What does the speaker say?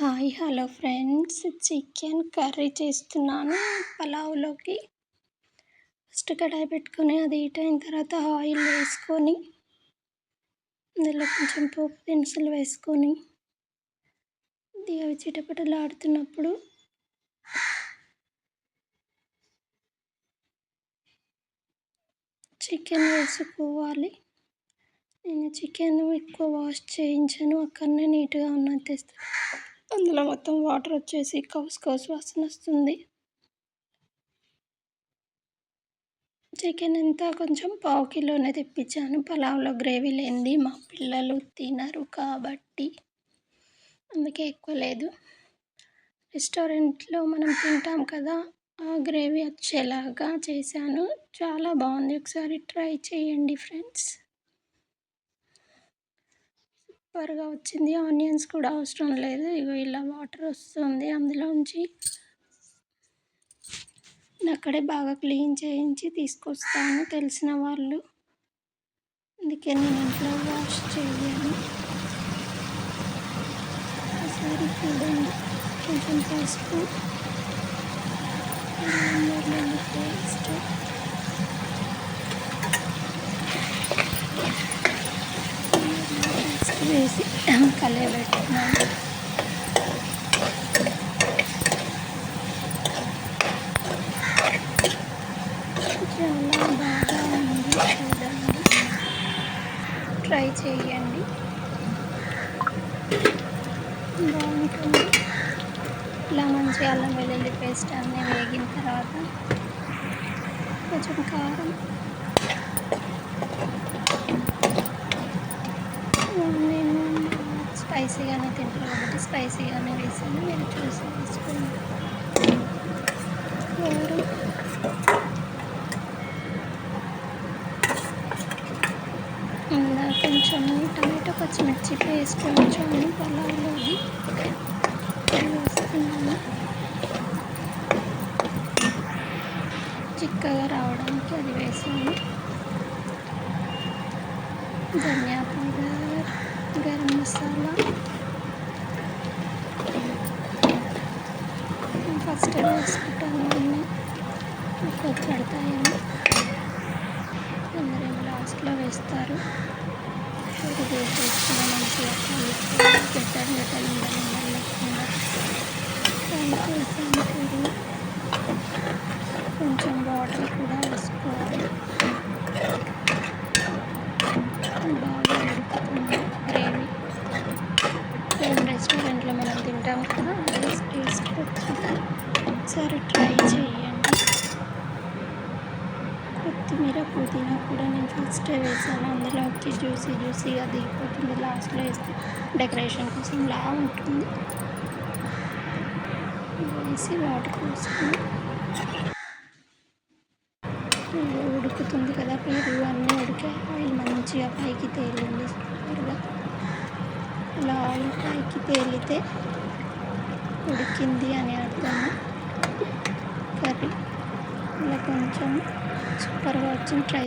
Hi hello friends. Chicken curry చేస్తున్నాను పలావ్లోకి. First కడాయి పెట్టుకొని అది హీట్ అయిన తర్వాత ఆయిల్ వేసుకొని అందులో కొంచెం పోపు దినుసులు వేసుకొని ఇది అవి చిటపటలు ఆడుతున్నప్పుడు చికెన్ వేసుకోవాలి. నేను చికెన్ ఎక్కువ వాష్ చేయించాను అక్కడనే నీట్గా ఉన్నది తెస్తాను అందులో మొత్తం వాటర్ వచ్చేసి కౌస్ కౌస్ వాసన వస్తుంది. చికెన్ ఎంత కొంచెం పావు కిలోనే తెప్పించాను. పలావ్లో గ్రేవీ లేనిది. మా పిల్లలు తినరు కాబట్టి అందుకే ఎక్కువ లేదు. రెస్టారెంట్లో మనం తింటాం కదా ఆ గ్రేవీ వచ్చేలాగా చేశాను. చాలా బాగుంది. ఒకసారి ట్రై చేయండి ఫ్రెండ్స్. సూపర్గా వచ్చింది. ఆనియన్స్ కూడా అవసరం లేదు. ఇగో ఇలా వాటర్ వస్తుంది అందులోంచి అక్కడే బాగా క్లీన్ చేయించి తీసుకొస్తాను. తెలిసిన వాళ్ళు. అందుకే నేను ఇంట్లో వాష్ చేయను ఒకసారి చూడండి. కొంచెం పసుపు. టేస్ట్ వేసి కలియబెట్టుకున్నాను చాలా బాగా ఉంది చూడండి. ట్రై చేయండి. బాగుంటుంది. ఇలా మంచి అల్లం వెల్లుల్లి పేస్ట్ అన్నీ వేగిన తర్వాత కొంచెం కారం నేను స్పైసీగానే తింటారు కాబట్టి స్పైసీగానే వేసాను. మీరు చూసి వేసుకోండి. ఎవరు కొంచెం టమాటో పచ్చిమిర్చి పేస్ట్ కొంచెం పొలాల్లోకి వేస్తున్నాను చిక్కగా రావడానికి అది వేసాను. ధనియా మసాలా ఫస్ట్ వేసుకుంటాను అన్నీ కొద్ది పడతాయని అందరేమో లాస్ట్లో వేస్తారు ఇది వేసేసుకుని మంచిగా కలుపుకొని ఉండాలి లేకుండా కొంచెం వాటర్ కూడా వేసుకోవాలి బాగా ఉడుకుతుంది గ్రేవీ మేము రెస్టారెంట్లో మనం ఒకసారి ట్రై చేయండి. కొత్తిమీర పుదీనా కూడా నేను ఫస్టే వేసాను. అందులోకి జ్యూసీ జ్యూసీగా దిగిపోతుంది. లాస్ట్లో వేస్తే డెకరేషన్ కోసం లా ఉంటుంది. వేసి వాటర్ పోసుకుని ఉడుకుతుంది కదా పెరుగు అన్నీ ఉడికే ఆయిల్ మంచిగా పైకి తేలింది. సూపర్గా. ఇలా ఆయిల్ పైకి తేలితే ఉడికింది అని అర్థం కర్రీ ఇలా కొంచెం సూపర్గా వచ్చింది. ట్రై